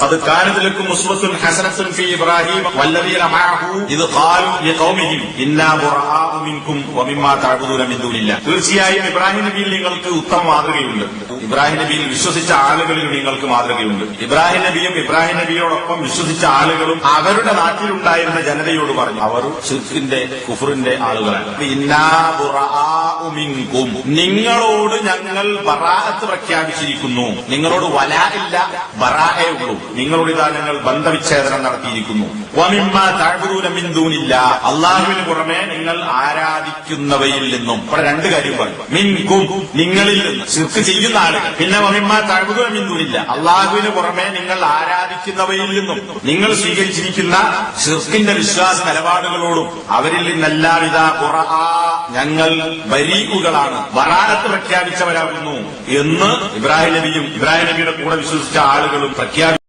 അത് കാനത്തിലേക്കും മുസ്ബത്തും ഹസനത്തുൻ ഫി ഇബ്രാഹിം വല്ലവീന മാഹു ഇത് ഖാലു ലിഖൗമിഹിം ഇന്നാ ബുർഹാഉ മിൻകും വമിമ്മാ തഅബുദൂന മിൻ ദൂനില്ല. തീർച്ചയായും ഇബ്രാഹിം നബിയിൽ നിങ്ങൾക്ക് ഉത്തമ മാതൃകയുണ്ട്. ഇബ്രാഹിം നബിയിൽ വിശ്വസിച്ച ആളുകളിൽ നിങ്ങൾക്ക് മാതൃകയുണ്ട്. ഇബ്രാഹിം നബിയും ഇബ്രാഹിം നബിയോടൊപ്പം വിശ്വസിച്ച ആളുകളും അവരുടെ നാട്ടിലുണ്ടായിരുന്ന ജനതയോട് പറഞ്ഞു. അവർ ഷിർഖിന്റെ കുഫറിന്റെ ആളുകളാണ്. ഇന്നാ ബുർഹാ മിൻകും. നിങ്ങളോട് ഞങ്ങൾ ബറാഅത്ത് പ്രഖ്യാപിച്ചിരിക്കുന്നു. നിങ്ങളോട് വലാ ഇല്ല ബറാഹേ ഉള്ളൂ. നിങ്ങളോട് ഇതാ ഞങ്ങൾ ബന്ധവിച്ഛേദനം നടത്തിയിരിക്കുന്നു. അള്ളാഹുവിന് പുറമെ നിങ്ങൾ ആരാധിക്കുന്നവയിൽ നിന്നും. ഇവിടെ രണ്ട് കാര്യം മിൻകും നിങ്ങളിൽ നിന്ന്. ശിർക്ക് ചെയ്യുന്ന ആളുകൾ. പിന്നെ വമിമ്മ മിന്ദൂനില്ല അള്ളാഹുവിന് പുറമെ നിങ്ങൾ ആരാധിക്കുന്നവയിൽ നിന്നും. നിങ്ങൾ സ്വീകരിച്ചിരിക്കുന്ന സിർക്കിന്റെ വിശ്വാസ നിലപാടുകളോടും അവരിൽ നിന്നെല്ലാം ഇതാ ഖുർആ ഞങ്ങൾ ബരീഖുകളാണ് വരാനത്ത് പ്രഖ്യാപിച്ചവരാകുന്നു എന്ന് ഇബ്രാഹിം നബിയും ഇബ്രാഹിം നബിയുടെ കൂടെ വിശ്വസിച്ച ആളുകളും പ്രഖ്യാപിച്ചു